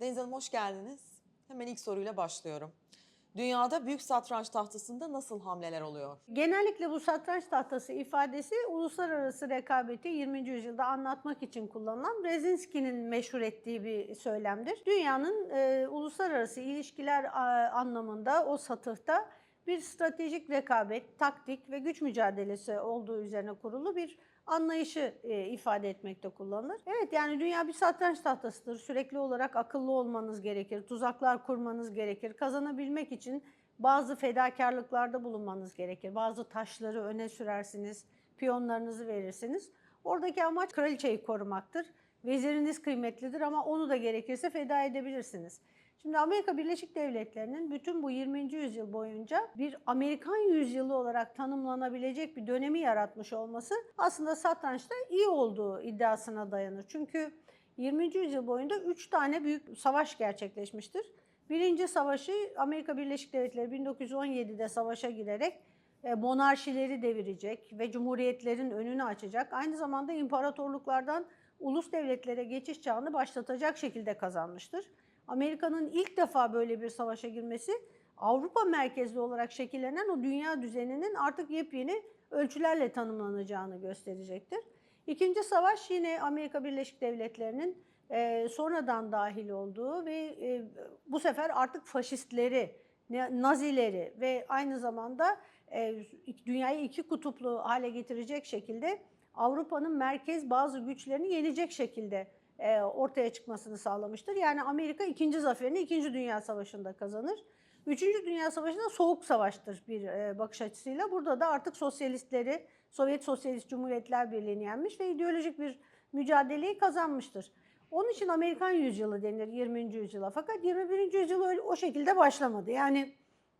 Deniz Hanım hoş geldiniz. Hemen ilk soruyla başlıyorum. Dünyada büyük satranç tahtasında nasıl hamleler oluyor? Genellikle bu satranç tahtası ifadesi uluslararası rekabeti 20. yüzyılda anlatmak için kullanılan Brzezinski'nin meşhur ettiği bir söylemdir. Dünyanın e, uluslararası ilişkiler a, anlamında o satıhta bir stratejik rekabet, taktik ve güç mücadelesi olduğu üzerine kurulu bir anlayışı e, ifade etmekte kullanılır. Evet yani dünya bir satranç tahtasıdır. Sürekli olarak akıllı olmanız gerekir, tuzaklar kurmanız gerekir. Kazanabilmek için bazı fedakarlıklarda bulunmanız gerekir. Bazı taşları öne sürersiniz, piyonlarınızı verirsiniz. Oradaki amaç kraliçeyi korumaktır. Veziriniz kıymetlidir ama onu da gerekirse feda edebilirsiniz. Şimdi Amerika Birleşik Devletleri'nin bütün bu 20. yüzyıl boyunca bir Amerikan yüzyılı olarak tanımlanabilecek bir dönemi yaratmış olması aslında satrançta iyi olduğu iddiasına dayanır. Çünkü 20. yüzyıl boyunca 3 tane büyük savaş gerçekleşmiştir. Birinci savaşı Amerika Birleşik Devletleri 1917'de savaşa girerek e, monarşileri devirecek ve cumhuriyetlerin önünü açacak. Aynı zamanda imparatorluklardan ulus devletlere geçiş çağını başlatacak şekilde kazanmıştır. Amerika'nın ilk defa böyle bir savaşa girmesi Avrupa merkezli olarak şekillenen o dünya düzeninin artık yepyeni ölçülerle tanımlanacağını gösterecektir. İkinci savaş yine Amerika Birleşik Devletleri'nin e, sonradan dahil olduğu ve e, bu sefer artık faşistleri, Nazileri ve aynı zamanda e, dünyayı iki kutuplu hale getirecek şekilde Avrupa'nın merkez bazı güçlerini yenecek şekilde e, ortaya çıkmasını sağlamıştır. Yani Amerika ikinci zaferini ikinci Dünya Savaşı'nda kazanır. Üçüncü Dünya Savaşı'nda soğuk savaştır bir e, bakış açısıyla. Burada da artık sosyalistleri, Sovyet Sosyalist Cumhuriyetler Birliği'ni yenmiş ve ideolojik bir mücadeleyi kazanmıştır. Onun için Amerikan yüzyılı denir 20. yüzyıla. Fakat 21. yüzyıl öyle, o şekilde başlamadı. Yani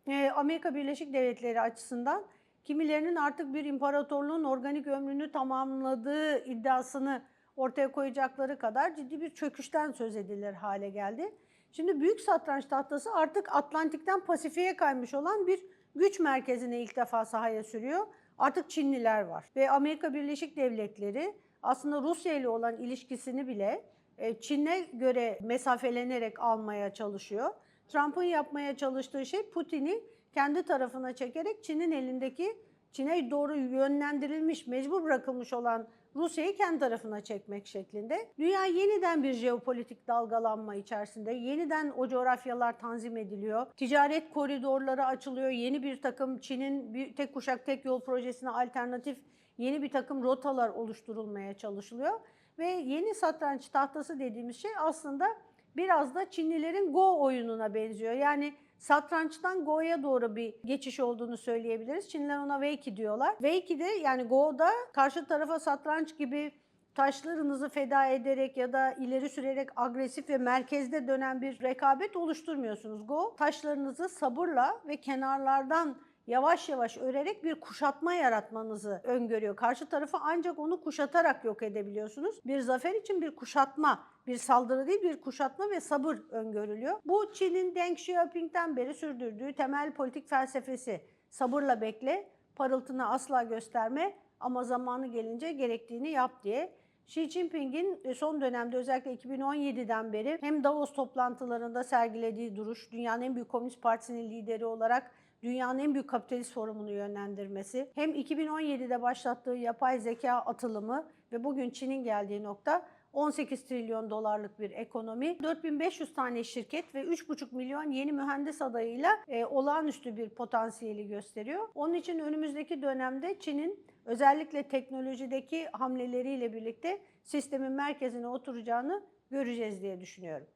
e, Amerika Birleşik Devletleri açısından kimilerinin artık bir imparatorluğun organik ömrünü tamamladığı iddiasını ortaya koyacakları kadar ciddi bir çöküşten söz edilir hale geldi. Şimdi büyük satranç tahtası artık Atlantik'ten Pasifik'e kaymış olan bir güç merkezine ilk defa sahaya sürüyor. Artık Çinliler var ve Amerika Birleşik Devletleri aslında Rusya ile olan ilişkisini bile e, Çin'e göre mesafelenerek almaya çalışıyor. Trump'ın yapmaya çalıştığı şey Putin'i kendi tarafına çekerek Çin'in elindeki Çin'e doğru yönlendirilmiş, mecbur bırakılmış olan Rusya'yı kendi tarafına çekmek şeklinde. Dünya yeniden bir jeopolitik dalgalanma içerisinde. Yeniden o coğrafyalar tanzim ediliyor. Ticaret koridorları açılıyor. Yeni bir takım Çin'in bir tek kuşak tek yol projesine alternatif yeni bir takım rotalar oluşturulmaya çalışılıyor. Ve yeni satranç tahtası dediğimiz şey aslında biraz da Çinlilerin Go oyununa benziyor. Yani satrançtan Go'ya doğru bir geçiş olduğunu söyleyebiliriz. Çinliler ona Weiki diyorlar. Weiki'de yani Go'da karşı tarafa satranç gibi taşlarınızı feda ederek ya da ileri sürerek agresif ve merkezde dönen bir rekabet oluşturmuyorsunuz. Go taşlarınızı sabırla ve kenarlardan yavaş yavaş örerek bir kuşatma yaratmanızı öngörüyor. Karşı tarafı ancak onu kuşatarak yok edebiliyorsunuz. Bir zafer için bir kuşatma, bir saldırı değil bir kuşatma ve sabır öngörülüyor. Bu Çin'in Deng Xiaoping'den beri sürdürdüğü temel politik felsefesi. Sabırla bekle, parıltını asla gösterme ama zamanı gelince gerektiğini yap diye. Xi Jinping'in son dönemde özellikle 2017'den beri hem Davos toplantılarında sergilediği duruş, dünyanın en büyük komünist partisinin lideri olarak dünyanın en büyük kapitalist forumunu yönlendirmesi, hem 2017'de başlattığı yapay zeka atılımı ve bugün Çin'in geldiği nokta 18 trilyon dolarlık bir ekonomi, 4500 tane şirket ve 3,5 milyon yeni mühendis adayıyla e, olağanüstü bir potansiyeli gösteriyor. Onun için önümüzdeki dönemde Çin'in özellikle teknolojideki hamleleriyle birlikte sistemin merkezine oturacağını göreceğiz diye düşünüyorum.